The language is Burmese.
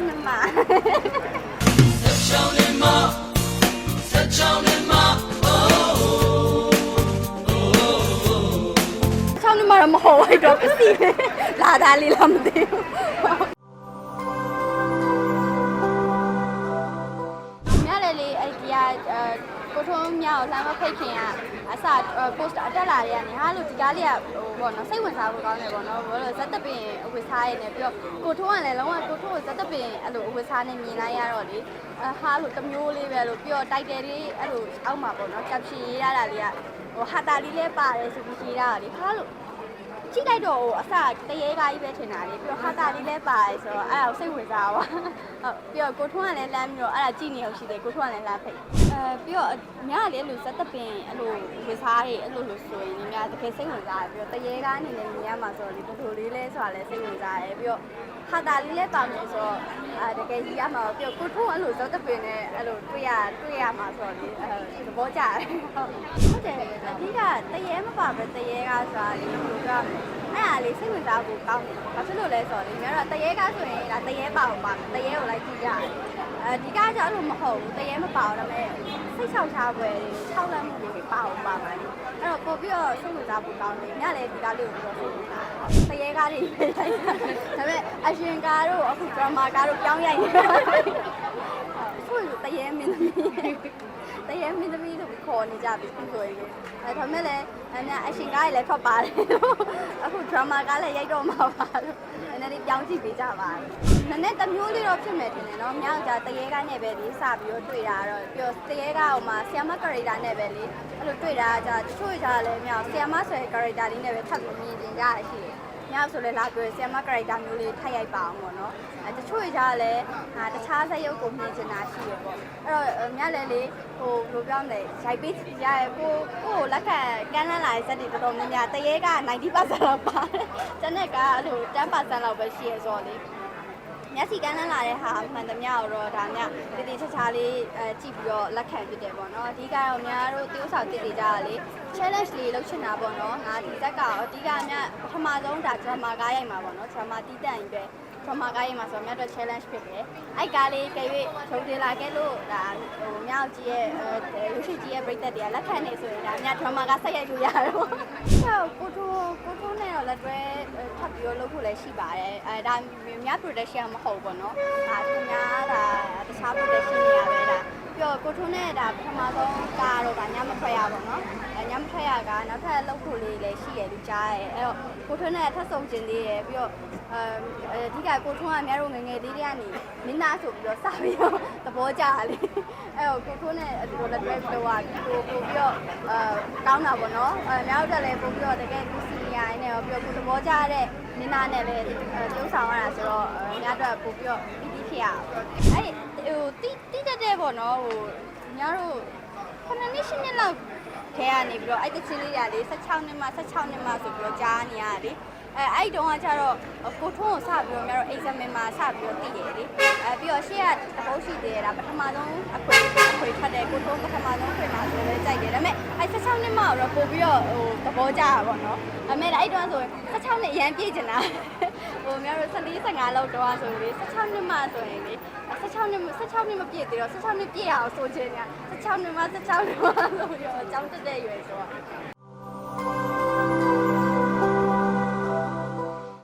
16နှစ်မှချောင်းနေမှာတော့မဟုတ်ဘူးတော့ပစီလာသားလေးလားမသိဘူး က်လမ်းမဖိတ်ခင်ကအစ post အတက်လာတဲ့ကနေဟာလို့ဒီကားလေးကဟိုပေါ့နော်စိတ်ဝင်စားဖို့ကောင်းတယ်ပေါ့နော်ဘာလို့ဇက်တပင်အဝတ်စားရနေပြီးတော့ကိုထုံးကလည်းလုံးဝကိုထုံးကိုဇက်တပင်အဲ့လိုအဝတ်စားနေမြင်လိုက်ရတော့လေအဟာလို့တစ်မျိုးလေးပဲလို့ပြီးတော့တိုက်တယ်လေးအဲ့လိုအောက်မှာပေါ့နော်ကပ်ရှင်ရေးရတာလေးကဟိုဟာတာလေးလဲပါတယ်ဆိုပြီးရေးရတာလေဟာလို့ ကြည့်လိုက်တော့အစတရေကားကြီးပဲထင်တာလေပြီးတော့ဟာတာလေးလည်းပါတယ်ဆိုတော့အဲ့ဒါကိုစိတ်ဝင်စားပါဟုတ်ပြီးတော့ကိုထွန်းကလည်းလမ်းပြီးတော့အဲ့ဒါကြည့်နေအောင်ရှိတယ်ကိုထွန်းကလည်းလမ်းဖိတ်အဲပြီးတော့ညကလည်းအဲ့လိုဇက်တပင်အဲ့လိုဝေစားတွေအဲ့လိုလို့ဆိုရင်ညတကယ်စိတ်ဝင်စားတယ်ပြီးတော့တရေကားအနေနဲ့မြင်ရမှာဆိုတော့ဒီဘလိုလေးလဲဆိုတာလည်းစိတ်ဝင်စားတယ်ပြီးတော့ဟာတာလေးလည်းပါမယ်ဆိုတော့အဲတကယ်ကြီးရမှာပြီးတော့ကိုထွန်းအဲ့လိုဇက်တပင်နဲ့အဲ့လိုတွေ့ရတွေ့ရမှာဆိုတော့လေအဲသဘောကျတယ်ဟုတ်တယ်အဓိကတရေမပါပဲတရေကားဆိုတာလေဘယ်လိုပြောရမလဲအဲ့ဒါလေးစိတ်ဝင်စားဖို့ကောင်းတယ်။ဘာဖြစ်လို့လဲဆိုတော့လေများတော့တရေကားဆိုရင်ဒါတရေပါအောင်ပါတရေကိုလိုက်ကြည့်ကြတယ်။အဲဒီကားကြောင့်လို့မဟုတ်ဘူးတရေမပါအောင်ဒါပေမဲ့စိတ်ချောက်ချပွဲတွေခြောက်လန့်မှုတွေပါအောင်ပါပါလေ။အဲ့တော့ပို့ပြီးတော့စိတ်ဝင်စားဖို့ကောင်းတယ်။ညလည်းဒီကားလေးကိုပြီးတော့စိတ်ဝင်စားတယ်။တရေကားတွေပဲလိုက်တာ။ဒါပေမဲ့အရှင်ကားတို့အခုဒရမာကားတို့ပြောင်းရိုက်နေတယ်။ဆို ရင်တရေမင်းသမီးတရေမင်းသမီးလို့ခေါ်နေကြပြီခုဆိုရင်အဲဒါပေမဲ့လည်းအများအရှင်ကားတွေလည်းထွက်ပါတယ်အခု drama ကားလည်းရိုက်တော့မှာပါလို့နည်းနည်းလေးပြောင်းကြည့်ပေးကြပါနည်းနည်းတစ်မျိုးလေးတော့ဖြစ်မယ်ထင်တယ်နော်မြောက်ကြတရေကားနဲ့ပဲဒီစပြီးတော့တွေ့တာတော့ပြီးတော့တရေကားဟိုမှာဆီယမ character နဲ့ပဲလေအဲ့လိုတွေ့တာကြတချို့ကြလည်းမြောက်ဆီယမဆိုတဲ့ character လေးနဲ့ပဲထပ်ပြီးမြင်တင်ကြရရှိတယ် ညဆိုလဲလာပြောဆီယမ character မျိုးလေးထိုက်ရိုက်ပါအောင်ပေါ့နော်အဲတချို့ကြလည်းဟာတခြားဇာတ်ရုပ်ကိုမြင်ချင်တာရှိရပေါ့အဲ့တော့ညလည်းလေဟိုဘယ်လိုပြောမလဲရိုက်ပေးရရကိုကိုကိုလက်ခံကမ်းလှမ်းလာတဲ့ဇာတ်တွေတော်တော်များများတရေက90%လောက်ပါတယ်။ကျန်တဲ့ကအဲ့လို10%လောက်ပဲရှိရဆိုတော့လေ မျက်စိကန်းလန်းလာတဲ့ဟာမှန်သမျှတော့ဒါမျှတည်တည်ချာချာလေးအဲကြည့်ပြီးတော့လက်ခံဖြစ်တယ်ပေါ့နော်အဓိကတော့များတို့တိ ਉ ဆောင်တည်တည်ကြတာလေ challenge လေးလုပ်ချင်တာပေါ့နော်ငါဒီဇက်ကအဓိကမျှပထမဆုံးဒါ drama ကားရိုက်မှာပေါ့နော် drama တီးတန့်ကြီးပဲ drama ကားရိုက်မှာဆိုတော့မြတ်တော့ challenge ဖြစ်တယ်အဲ့ကားလေးကြွေထုံတင်လာခဲ့လို့ဒါဟိုမြောက်ကြီးရဲ့ရုပ်ရှင်ကြီးရဲ့ပြိသက်တွေကလက်ခံနေဆိုရင်ဒါမြတ် drama ကဆက်ရိုက်လို့ရတယ်ပေါ့ကိုထိုးကိုထိုးနဲ့တော့လက်တွဲထပ်ပြီးတော့လုပ်ဖို့လည်းရှိပါတယ်အဲဒါမြတ် production မဟုတ်ဘူးပေါ့နော်ဒါသူများဒါတခြား production တွေရပဲဒါ ပြီးတော့ကိုထုံးနဲ့ဒါပထမဆုံးကားတော့ကညမထွက်ရပါတော့အဲညမထွက်ရကနောက်ထပ်လောက်ဖို့လေးလည်းရှိရလူကြားရဲအဲ့တော့ကိုထုံးနဲ့ထပ်ဆုံကျင်သေးတယ်ပြီးတော့အဲအဓိကကိုထုံးကအများတို့ငယ်ငယ်လေးတွေကနေမင်းသားဆိုပြီးတော့စပြီးတော့သဘောကျတာလေအဲ့တော့ကိုထုံးနဲ့ဒီလိုလက်တွဲပြောတာကိုပို့ပြီးတော့အဲကောင်းတာပေါ့နော်အဲအများတို့တက်လည်းပို့ပြီးတော့တကယ်လူစီနီယာနဲ့ရောပြီးတော့ကိုသဘောကျတဲ့မင်းသားနဲ့ပဲပြုံးဆောင်ရတာဆိုတော့အများတို့ပို့ပြီးတော့ပြီးပြီးဖြစ်ရအောင်အဲ့ ဟိုတိတိတက်တဲ့ပေါ့နော်ဟိုညာတို့ခုနှစ်နှစ်ရှစ်နှစ်လောက်ခဲကနေပြီးတော့အဲ့တချင်းလေးရာလေး16နှစ်မှ16နှစ်မှဆိုပြီးတော့ကြားနေရတယ်အဲအဲ့တုန်းကကျတော့ကိုထုံးကိုစပြီးတော့များတော့ exam မှာစပြီးတော့တည်တယ်လေအဲပြီးတော့ရှေ့ကတပုတ်ရှိသေးတယ်ဒါပထမဆုံးအခွေအခွေဖတ်တဲ့ကိုထုံးပထမဆုံးခွေမှာဆိုလည်းကြိုက်တယ်ဒါပေမဲ့အဲ16နှစ်မှတော့ပို့ပြီးတော့ဟိုသဘောကျတာပေါ့နော်ဒါပေမဲ့အဲ့တုန်းဆိုရင်16နှစ်အရန်ပြည့်ကျင်တာ ဟိုများတော့14 15လောက်တော့ဆိုရင်လေ16နှစ်မှဆိုရင်လေ16နှစ်16နှစ်မပြည့်သေးတော့16နှစ်ပြည့်အောင်ဆိုချင်တာ16နှစ်မှ16နှစ်မှဆိုပြီးတော့အကြောင်းတက်တဲ့ရွယ်ဆိုတော့